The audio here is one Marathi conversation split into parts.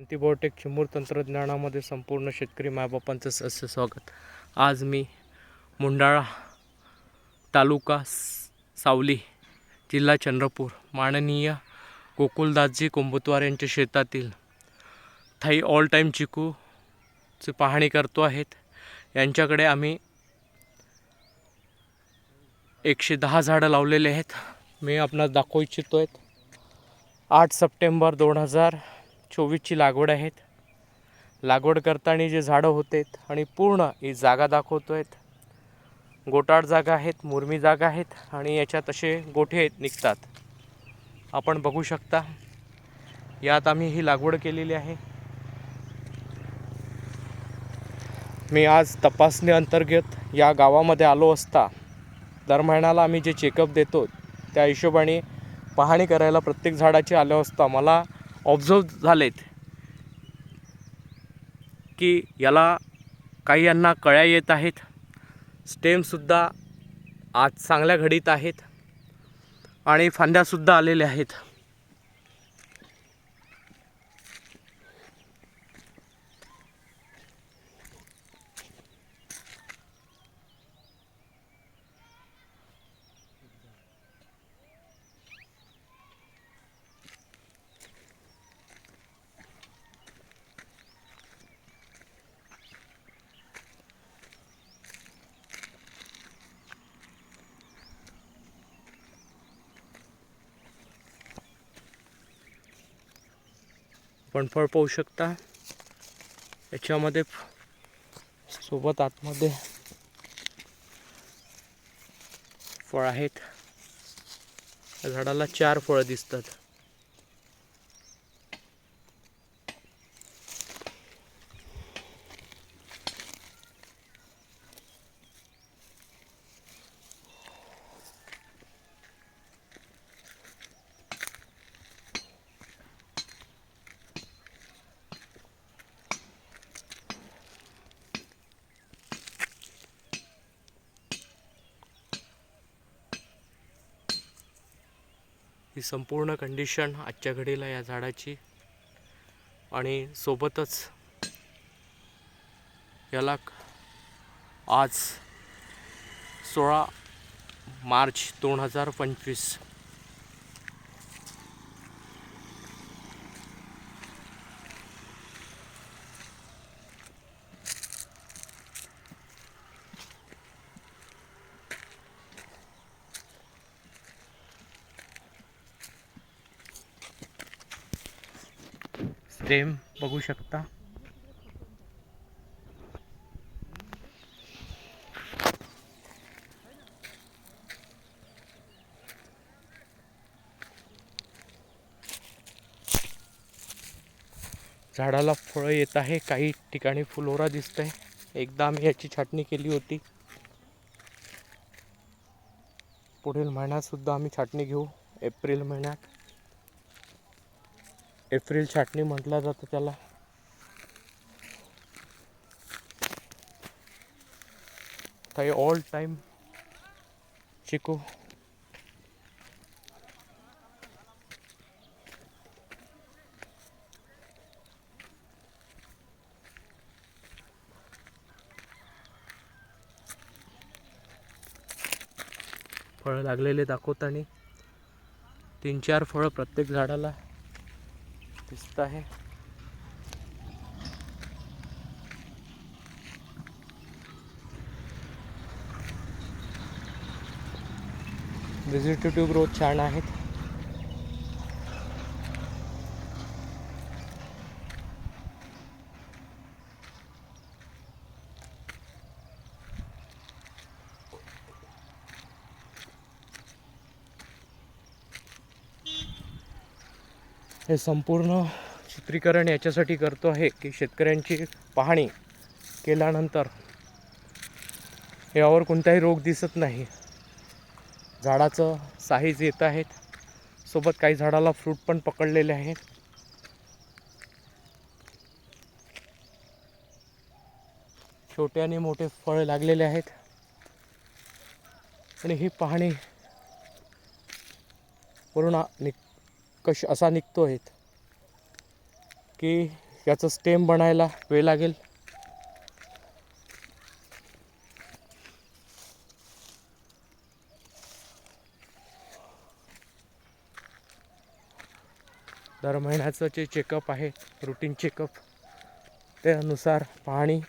अंतिबायोटेक चिमूर तंत्रज्ञानामध्ये संपूर्ण शेतकरी मायबापांचं सस्य स्वागत. आज मी मुंडाळा तालुका सावली जिल्हा चंद्रपूर माननीय गोकुलदासजी कोंबुतवार यांच्या शेतातील थाई ऑल टाईम चिकूची पाहणी करतो आहेत. यांच्याकडे आम्ही एकशे दहा झाडं लावलेले आहेत. मी आपणास दाखवू इच्छितो आहेत. आठ सप्टेंबर दोन हजार चोवीसची लागवड आहेत. लागवड करताना जे झाडं होते आणि पूर्ण ही जागा दाखवतो आहेत गोटाळ जागा आहेत मुरमी जागा आहेत आणि याच्यात असे गोठे आहेत निघतात. आपण बघू शकता यात आम्ही ही लागवड केलेली आहे. मी आज तपासणी अंतर्गत या गावामध्ये आलो असता दर महिन्याला आम्ही जे चेकअप देतो त्या हिशोबाने पाहणी करायला प्रत्येक झाडाची आलो असता मला ऑब्झर्व झालेत की याला काही यांना कळ्या येत आहेत. स्टेमसुद्धा आज चांगल्या घडीत आहेत. आणि फांद्यासुद्धा आलेल्या आहेत. आपण फळ पाहू शकता. याच्यामध्ये फ- सोबत आतमध्ये फळ आहेत. झाडाला चार फळं दिसतात. ही संपूर्ण कंडिशन आजच्या घडीला या झाडाची. आणि सोबतच याला आज सोळा मार्च दोन हजार पंचवीस फ्रेम बघू शकता. झाडाला फळं येत आहे काही ठिकाणी फुलोरा दिसत आहे एकदा आम्ही याची छाटणी केली होती. पुढील महिन्यात सुद्धा आम्ही छाटणी घेऊ एप्रिल महिन्यात. एप्रिल छाटणी म्हटलं जातं त्याला. काही ऑल टाईम चिकू. फळं लागलेले दाखवताना तीन चार फळं प्रत्येक झाडाला. दिसत आहे व्हिजिटेटिव्ह ग्रोथ छान आहेत हे संपूर्ण चित्रीकरण याच्यासाठी करतो आहे की शेतकऱ्यांची पाहणी केल्यानंतर यावर कोणताही रोग दिसत नाही. झाडाचं साईज येत आहेत. सोबत काही झाडाला फ्रूट पण पकडलेले आहेत. छोटे आणि मोठे फळ लागलेले आहेत. आणि ही पाहणी पूर्ण निक कश असा निघतो आहेत की याचं स्टेम बनायला वेळ लागेल. दर महिन्याचं जे चेकअप आहे रुटीन चेकअप त्यानुसार पाहणी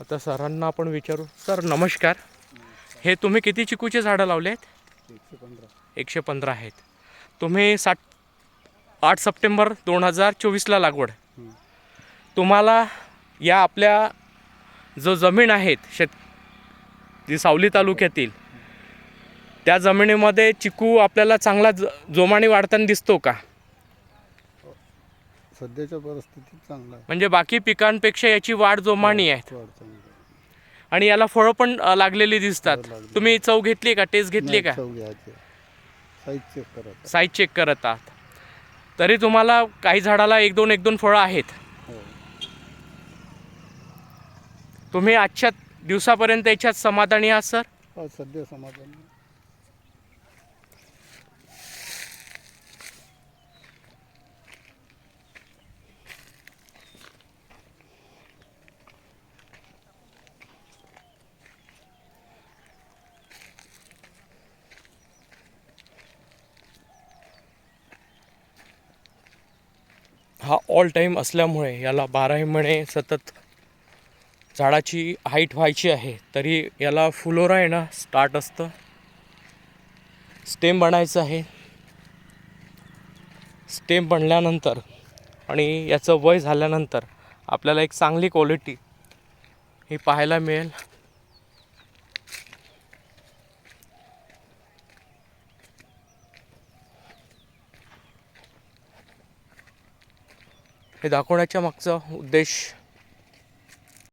आता सरांना आपण विचारू. सर नमस्कार. हे तुम्ही किती चिकूचे झाडं लावले आहेत एकशे पंधरा एकशे पंधरा आहेत. तुम्ही साठ आठ सप्टेंबर दोन हजार चोवीसला लागवड. तुम्हाला या आपल्या जो जमीन आहेत शेत जी सावली तालुक्यातील त्या जमिनीमध्ये चिकू आपल्याला चांगला ज जोमाने वाढताना दिसतो का? सध्याच्या परिस्थितीत चांगला आहे. म्हणजे बाकी पिकांपेक्षा याची वाढ जोमानी आहे. वाढ चांगली आहे. आणि याला फळं पण अ, लागलेली दिसतात. फळं लागलेली. तुम्ही चव घेतली का? टेस्ट घेतली नाही, का? चव घ्यायची साईज चेक करत साईज चेक करत आहात. तरी तुम्हाला काही झाडाला एक दोन एक दोन फळं आहेत. हो. तुम्ही आजच्या दिवसापर्यंत याच्यात समाधानी आहात सर? हो, सध्या समाधान हा ऑल टाईम असल्यामुळे याला बाराही महिने सतत झाडाची हाईट व्हायची आहे तरी याला फुलोरा येणं स्टार्ट असतं. स्टेम बनायचं आहे. स्टेम बनल्यानंतर आणि याचं वय झाल्यानंतर आपल्याला एक चांगली क्वालिटी ही पाहायला मिळेल. हे दाखवण्याच्या मागचा उद्देश